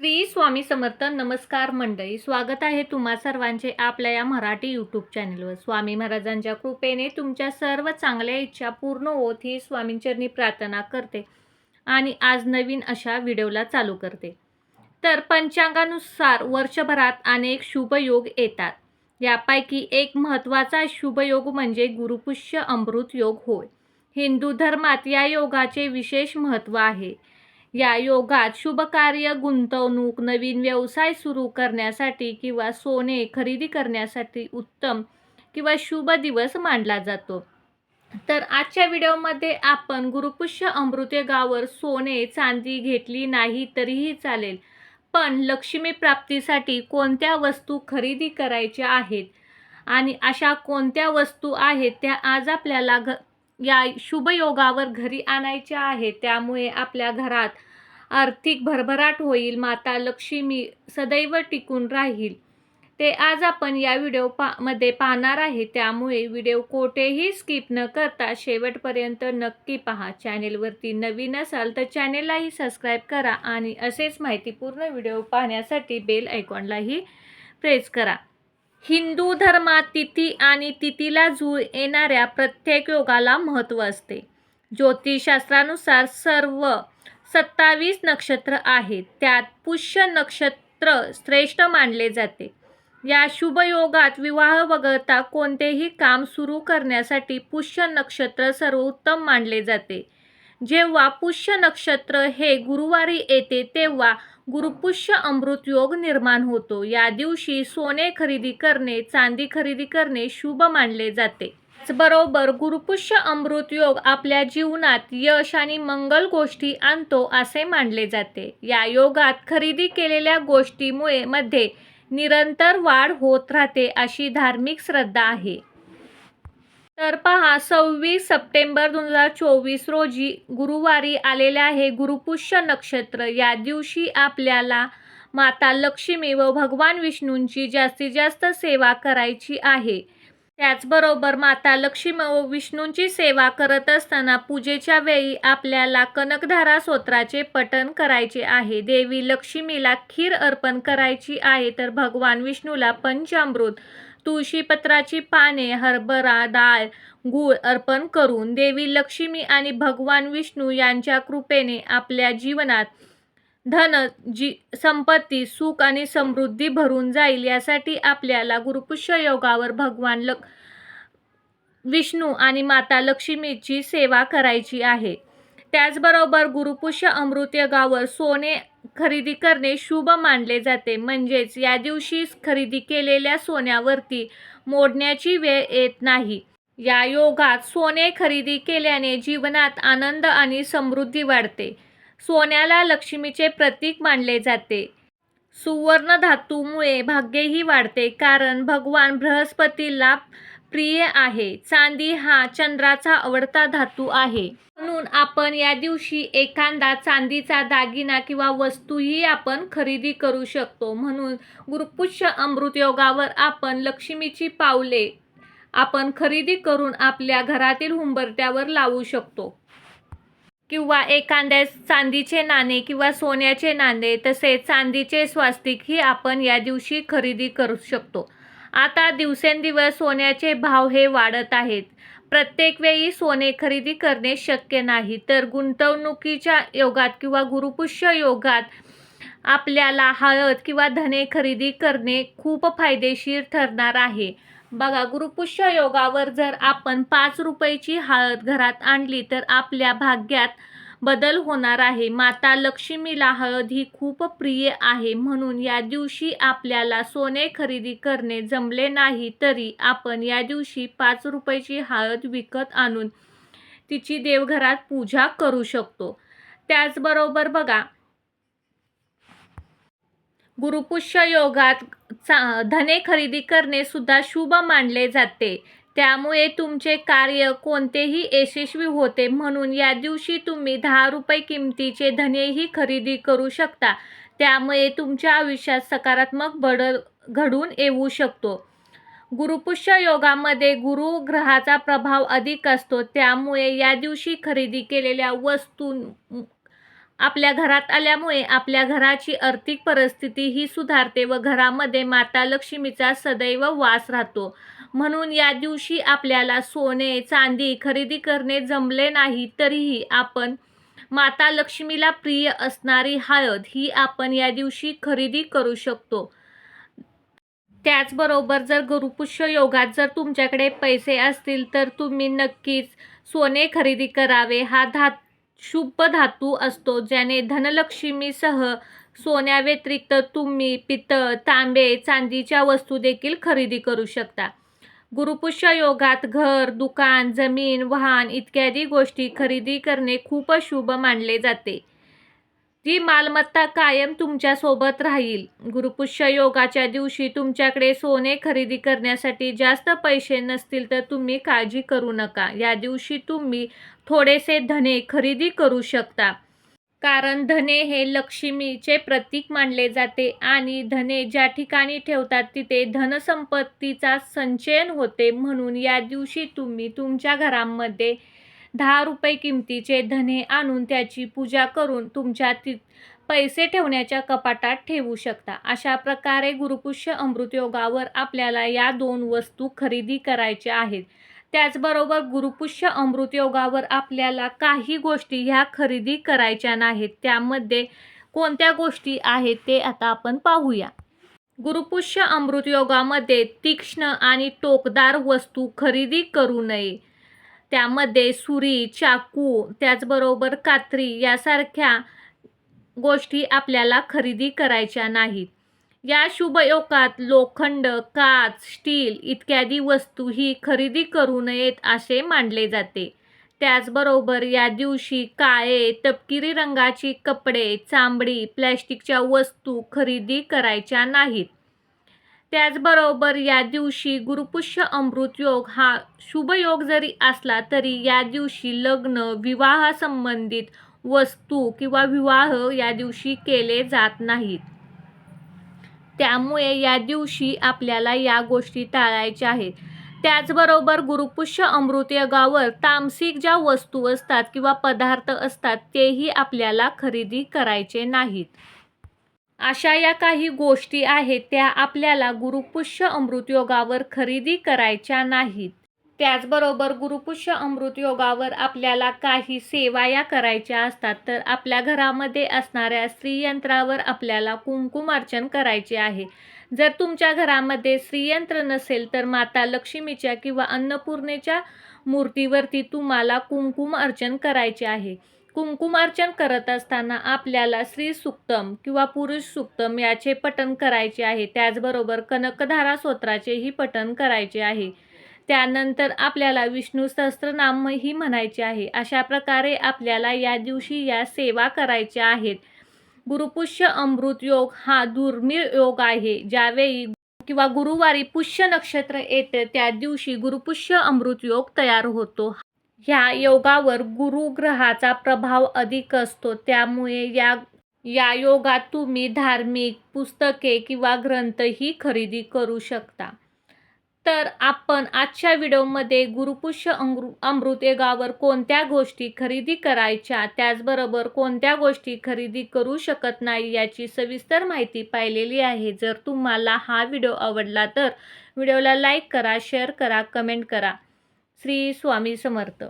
श्री स्वामी समर्थ नमस्कार मंडळी स्वागत आहे तुम्हा सर्वांचे आपल्या या मराठी यूट्यूब चॅनलवर स्वामी महाराजांच्या कृपेने तुमच्या सर्व चांगल्या इच्छा पूर्ण होत ही स्वामींचरणी प्रार्थना करते आणि आज नवीन अशा व्हिडिओला चालू करते. तर पंचांगानुसार वर्षभरात अनेक शुभयोग येतात. यापैकी एक महत्त्वाचा शुभयोग म्हणजे गुरुपुष्य अमृत योग होय. हिंदू धर्मात या योगाचे विशेष महत्त्व आहे. या योगात शुभ कार्य गुंतवणूक नवीन व्यवसाय सुरू करण्यासाठी किंवा सोने खरेदी करण्यासाठी उत्तम किंवा शुभ दिवस मानला जातो. तर आजच्या व्हिडिओमध्ये आपण गुरुपुष्य अमृतेगावर सोने चांदी घेतली नाही तरीही चालेल. पण लक्ष्मी प्राप्तीसाठी कोणत्या वस्तू खरेदी करायच्या आहेत? आणि अशा कोणत्या वस्तू आहेत त्या आज आपल्याला घ या शुभयोगावर घरी आणायच्या आहेत? त्यामुळे आपल्या घरात आर्थिक भरभराट होईल माता लक्ष्मी सदैव टिकून राहील. ते आज आपण या व्हिडिओ पा मध्ये पाहणार आहे. त्यामुळे व्हिडिओ कोठेही स्किप न करता शेवटपर्यंत नक्की पहा. चॅनेलवरती नवीन असाल तर चॅनेललाही सबस्क्राईब करा आणि असेच माहितीपूर्ण व्हिडिओ पाहण्यासाठी बेल आयकॉनलाही प्रेस करा. हिंदू धर्मात तिथी आणि तिथीला जुळ येणाऱ्या प्रत्येक योगाला महत्त्व असते. ज्योतिषशास्त्रानुसार सर्व सत्तावीस नक्षत्र आहेत. त्यात पुष्य नक्षत्र श्रेष्ठ मानले जाते. या शुभयोगात विवाह वगळता कोणतेही काम सुरू करण्यासाठी पुष्य नक्षत्र सर्वोत्तम मानले जाते. जेव्हा पुष्य नक्षत्र हे गुरुवारी येते तेव्हा गुरुपुष्य अमृत योग निर्माण होतो. या दिवशी सोने खरेदी करणे चांदी खरेदी करणे शुभ मानले जाते. बरोबर गुरुपुष्य अमृत योग आपल्या जीवनात यश आणि मंगल गोष्टी आणतो असे मानले जाते. या योगात खरेदी केलेल्या गोष्टीमुळे मध्ये निरंतर वाढ होत राहते अशी धार्मिक श्रद्धा आहे. तर पहा सव्वीस सप्टेंबर दोन हजार चोवीस रोजी गुरुवारी आलेले आहे गुरुपुष्य नक्षत्र. या दिवशी आपल्याला माता लक्ष्मी व भगवान विष्णूंची जास्तीत जास्त सेवा करायची आहे. त्याचबरोबर माता लक्ष्मी व विष्णूंची सेवा करत असताना पूजेच्या वेळी आपल्याला कनकधारा स्तोत्राचे पठण करायचे आहे. देवी लक्ष्मीला खीर अर्पण करायची आहे तर भगवान विष्णूला पंचामृत तुळशीपत्राची पाने हरभरा डाळ गूळ अर्पण करून देवी लक्ष्मी आणि भगवान विष्णू यांच्या कृपेने आपल्या जीवनात धन जी संपत्ती सुख आणि समृद्धी भरून जाईल यासाठी आपल्याला गुरुपुष्य योगावर भगवान लक विष्णू आणि माता लक्ष्मीची सेवा करायची आहे. त्याचबरोबर गुरुपुष्य अमृत योगावर सोने खरेदी करणे शुभ मानले जाते. म्हणजेच या दिवशी खरेदी केलेल्या सोन्यावरती मोडण्याची वेळ येत नाही. या योगात सोने खरेदी केल्याने जीवनात आनंद आणि समृद्धी वाढते. सोन्याला लक्ष्मीचे प्रतीक मानले जाते. सुवर्ण धातूमुळे भाग्यही वाढते कारण भगवान बृहस्पतीला प्रिय आहे. चांदी हा चंद्राचा आवडता धातू आहे. म्हणून आपण या दिवशी एखादा चांदीचा दागिना किंवा वस्तूही आपण खरेदी करू शकतो. म्हणून गुरुपुष्य अमृत योगावर आपण लक्ष्मीची पावले आपण खरेदी करून आपल्या घरातील हुंबरट्यावर लावू शकतो. किंवा एखाद्या चांदीचे नाणे किंवा सोन्याचे नाणे तसेच चांदीचे स्वास्तिकही आपण या दिवशी खरेदी करू शकतो. आता दिवसेंदिवस सोन्याचे भाव हे वाढत आहेत. प्रत्येक वेळी सोने खरेदी करणे शक्य नाही तर गुंतवणुकीच्या योगात किंवा गुरुपुष्य योगात आपल्याला हळद किंवा धने खरेदी करणे खूप फायदेशीर ठरणार आहे. बघा गुरुपुष्य योगावर जर आपण पाच रुपयाची हळद घरात आणली तर आपल्या भाग्यात बदल होणार आहे. माता लक्ष्मीला हळद ही खूप प्रिय आहे. म्हणून या दिवशी आपल्याला सोने खरेदी करणे जमले नाही तरी आपण या दिवशी पाच रुपयाची हळद विकत आणून तिची देवघरात पूजा करू शकतो. त्याचबरोबर बघा गुरुपुष्य योगात चा धने खरेदी करणे सुद्धा शुभ मानले जाते. त्यामुळे तुमचे कार्य कोणतेही यशस्वी होते म्हणून या दिवशी तुम्ही दहा रुपये किमतीचे धनेही खरेदी करू शकता. त्यामुळे तुमच्या आयुष्यात सकारात्मक बदल घडून येऊ शकतो. गुरुपुष्य योगामध्ये गुरु ग्रहाचा प्रभाव अधिक असतो. त्यामुळे या दिवशी खरेदी केलेल्या वस्तू आपल्या घरात आल्यामुळे आपल्या घराची आर्थिक परिस्थिती ही सुधारते व घरामध्ये माता लक्ष्मीचा सदैव वास राहतो. म्हणून या दिवशी आपल्याला सोने चांदी खरेदी करणे जमले नाही तरीही आपण माता लक्ष्मीला प्रिय असणारी हळद ही आपण या दिवशी खरेदी करू शकतो. त्याचबरोबर जर गुरुपुष्य योगात जर तुमच्याकडे पैसे असतील तर तुम्ही नक्कीच सोने खरेदी करावे. हा धात शुभ धातू असतो ज्याने धनलक्ष्मीसह सोन्याव्यतिरिक्त तुम्ही पितळ तांबे चांदीच्या वस्तू देखील खरेदी करू शकता. गुरुपुष्य योगात घर दुकान जमीन वाहन इत्यादी गोष्टी खरेदी करणे खूप शुभ मानले जाते. ती मालमत्ता कायम तुमच्यासोबत राहील. गुरुपुष्य योगाच्या दिवशी तुमच्याकडे सोने खरेदी करण्यासाठी जास्त पैसे नसतील तर तुम्ही काळजी करू नका. या दिवशी तुम्ही थोडेसे धने खरेदी करू शकता. कारण धने हे लक्ष्मीचे प्रतीक मानले जाते आणि धने ज्या ठिकाणी ठेवतात तिथे धनसंपत्तीचा संचयन होते. म्हणून या दिवशी तुम्ही तुमच्या घरामध्ये दहा रुपये किमतीचे धने आणून त्याची पूजा करून तुमच्या ति पैसे ठेवण्याच्या कपाटात ठेवू शकता. अशा प्रकारे गुरुपुष्य अमृतयोगावर आपल्याला या दोन वस्तू खरेदी करायच्या आहेत. त्याचबरोबर गुरुपुष्य अमृतयोगावर आपल्याला काही गोष्टी ह्या खरेदी करायच्या नाहीत. त्यामध्ये कोणत्या गोष्टी आहेत ते आता आपण पाहूया. गुरुपुष्य अमृतयोगामध्ये तीक्ष्ण आणि टोकदार वस्तू खरेदी करू नये. त्यामध्ये सुरी चाकू त्याचबरोबर कात्री यासारख्या गोष्टी आपल्याला खरेदी करायच्या नाहीत. या शुभयोगात लोखंड काच स्टील इत्यादी वस्तू ही खरेदी करू नयेत असे मानले जाते. त्याचबरोबर या दिवशी काळे तपकिरी रंगाची कपडे चांबडी प्लॅस्टिकच्या वस्तू खरेदी करायच्या नाहीत. त्याचबरोबर या दिवशी गुरुपुष्य अमृत योग हा शुभयोग जरी असला तरी या दिवशी लग्न विवाहासंबंधित वस्तू किंवा विवाह या दिवशी केले जात नाहीत. त्यामुळे या दिवशी आपल्याला या गोष्टी टाळायच्या आहेत. त्याचबरोबर गुरुपुष्य अमृतयोगावर तामसिक ज्या वस्तू असतात किंवा पदार्थ असतात तेही आपल्याला खरेदी करायचे नाहीत. अशा या काही गोष्टी आहेत त्या आपल्याला गुरुपुष्य अमृत योगावर खरेदी करायच्या नाहीत. त्याचबरोबर गुरुपुष्य अमृत योगावर आपल्याला काही सेवा या करायच्या असतात तर आपल्या घरामध्ये असणाऱ्या स्त्रीयंत्रावर आपल्याला कुंकुम अर्चन करायचे आहे. जर तुमच्या घरामध्ये स्त्रीयंत्र नसेल तर माता लक्ष्मीच्या किंवा अन्नपूर्णेच्या मूर्तीवरती तुम्हाला कुंकुम अर्चन करायचे आहे. कुंकुमार्चन करत असताना आपल्याला स्त्री सुक्तम किंवा पुरुष सुक्तम याचे पठण करायचे आहे. त्याचबरोबर कनकधारा स्तोत्राचेही पठण करायचे आहे. त्यानंतर आपल्याला विष्णू सहस्त्रनामही म्हणायचे आहे. अशा प्रकारे आपल्याला या दिवशी या सेवा करायच्या आहेत. गुरुपुष्य अमृत योग हा दुर्मिळ योग आहे. ज्यावेळी किंवा गुरुवारी पुष्य नक्षत्र येते त्या दिवशी गुरुपुष्य अमृत योग तयार होतो. ह्या योगावर गुरुग्रहाचा प्रभाव अधिक असतो. त्यामुळे या या योगात तुम्ही धार्मिक पुस्तके किंवा ग्रंथही खरेदी करू शकता. तर आपण आजच्या व्हिडिओमध्ये गुरुपुष्य अमृ अमृत योगावर कोणत्या गोष्टी खरेदी करायच्या त्याचबरोबर कोणत्या गोष्टी खरेदी करू शकत नाही याची सविस्तर माहिती पाहिलेली आहे. जर तुम्हाला हा व्हिडिओ आवडला तर व्हिडिओला लाईक करा शेअर करा कमेंट करा. श्री स्वामी समर्थ.